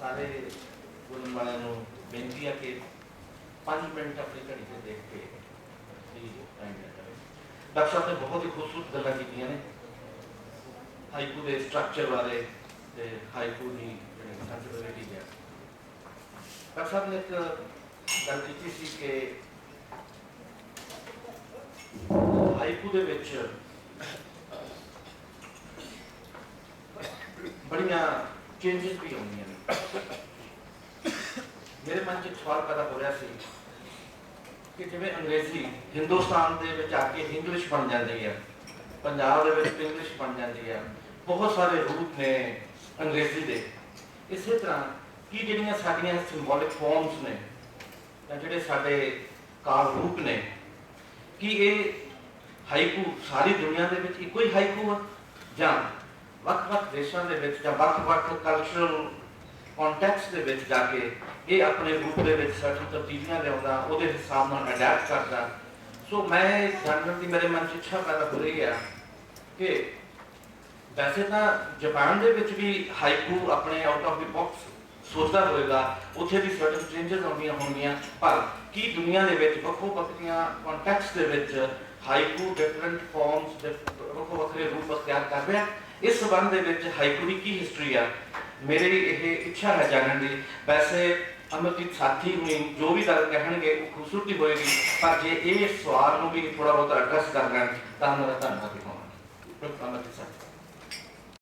ਸਾਰੇ ਬੋਲਣ ਵਾਲਿਆਂ ਨੂੰ ਬੇਨਤੀ ਹੈ ਕਿ 5 ਮਿੰਟ ਆਪਣੀ ਘੜੀ ਤੇ ਦੇਖ ਕੇ ਵੀ ਟਾਈਮ ਨਾ ਕਰੇ ਡਾਕਟਰ ਸਾਹਿਬ ਨੇ ਬਹੁਤ ਹੀ ਖੂਬਸੂਰਤ ਗੱਲਾਂ ਕੀਤੀਆਂ ਨੇ। ਹਾਈਕੂ ਦੇ ਸਟਰਕਚਰ ਬਾਰੇ ਤੇ ਹਾਈਕੂ ਦੀ ਜਿਹੜੀ ਸੈਂਸਿਬਿਲਿਟੀ ਹੈ। ਡਾਕਟਰ ਸਾਹਿਬ ਨੇ ਇੱਕ ਗੱਲ ਕੀਤੀ ਸੀ ਕਿ ਹਾਈਕੂ ਦੇ ਵਿੱਚ ਬੜੀਆਂ ਚੇਂਜਸ ਵੀ ਆਉਂਦੀਆਂ ਨੇ। ਮੇਰੇ ਮਨ 'ਚ ਇੱਕ ਸਵਾਲ ਪੈਦਾ ਹੋ ਰਿਹਾ ਸੀ ਕਿ ਜਿਵੇਂ ਅੰਗਰੇਜ਼ੀ ਹਿੰਦੁਸਤਾਨ ਦੇ ਵਿੱਚ ਆ ਕੇ ਇੰਗਲਿਸ਼ ਬਣ ਜਾਂਦੀ ਹੈ ਪੰਜਾਬ ਦੇ ਵਿੱਚ ਇੰਗਲਿਸ਼ ਬਣ ਜਾਂਦੀ ਹੈ ਬਹੁਤ ਸਾਰੇ ਰੂਪ ਨੇ ਅੰਗਰੇਜ਼ੀ ਦੇ। ਇਸੇ ਤਰ੍ਹਾਂ ਕੀ ਜਿਹੜੀਆਂ ਸਾਡੀਆਂ ਸਿੰਬੋਲਿਕ ਫਾਰਮਸ ਨੇ ਜਾਂ ਜਿਹੜੇ ਸਾਡੇ ਕਾਲ ਰੂਪ ਨੇ, ਕੀ ਇਹ ਹਾਈਕੂ ਸਾਰੀ ਦੁਨੀਆ ਦੇ ਵਿੱਚ ਇੱਕੋ ਹੀ ਹਾਈਕੂ ਆ ਜਾਂ ਵੱਖ-ਵੱਖ ਦੇਸ਼ਾਂ ਦੇ ਵਿੱਚ ਜਾਂ ਵੱਖ-ਵੱਖ ਕਲਚਰਲ ਕੰਟੈਕਸਟ ਦੇ ਵਿੱਚ ਜਾ ਕੇ ਇਹ ਆਪਣੇ ਰੂਪ ਦੇ ਵਿੱਚ ਸਰਟਨ ਤਬਦੀਲੀਆਂ ਲਿਆਉਂਦਾ, ਉਹਦੇ ਹਿਸਾਬ ਨਾਲ ਅਡੈਪਟ ਕਰਦਾ। ਸੋ ਮੈਂ ਜਾਣਨ ਦੀ ਮੇਰੇ ਮਨ 'ਚ ਇੱਛਾ ਪੈਦਾ ਹੋ ਰਹੀ ਹੈ ਕਿ ਵੈਸੇ ਤਾਂ ਜਾਪਾਨ ਦੇ ਵਿੱਚ ਵੀ ਹਾਈਕੂ ਆਪਣੇ ਆਊਟ ਆਫ ਦੀ ਬਾਕਸ ਸੋਚਦਾ ਹੋਵੇਗਾ, ਉੱਥੇ ਵੀ ਸਰਟਨ ਚੇਂਜਸ ਆਉਂਦੀਆਂ ਹੋਣਗੀਆਂ, ਪਰ ਕੀ ਦੁਨੀਆ ਦੇ ਵਿੱਚ ਵੱਖੋ ਵੱਖਰੀਆਂ ਕੰਟੈਕਸਟ ਦੇ ਵਿੱਚ ਹਾਈਕੂ ਡਿਫਰੈਂਟ ਫਾਰਮਸ ਵੱਖੋ ਵੱਖਰੇ ਰੂਪ ਅਖਤਿਆਰ ਕਰ ਰਿਹਾ? ਇਸ ਸੰਬੰਧ ਦੇ ਵਿੱਚ ਹਾਈਕੂ ਦੀ ਕੀ ਹਿਸਟਰੀ ਆ। ਮੇਰੀ ਇਹ ਇੱਛਾ ਹੈ ਜਾਣਨ ਦੀ। ਵੈਸੇ ਅਮਰਜੀਤ ਸਾਥੀ ਹੁਣੀ ਜੋ ਵੀ ਗੱਲ ਕਹਿਣਗੇ, ਉਹ ਖੂਬਸੂਰਤੀ ਹੋਏਗੀ। ਪਰ ਜੇ ਇਹ ਸਵਾਲ ਨੂੰ ਵੀ ਥੋੜਾ ਬਹੁਤ ਐਡਰੈਸ ਕਰ ਲੈਣ ਤਾਂ ਮੇਰਾ ਧੰਨਵਾਦ ਹੋਣਾ ਬਿਲਕੁਲ ਅਮਰਜੀਤ ਸਾਥੀ।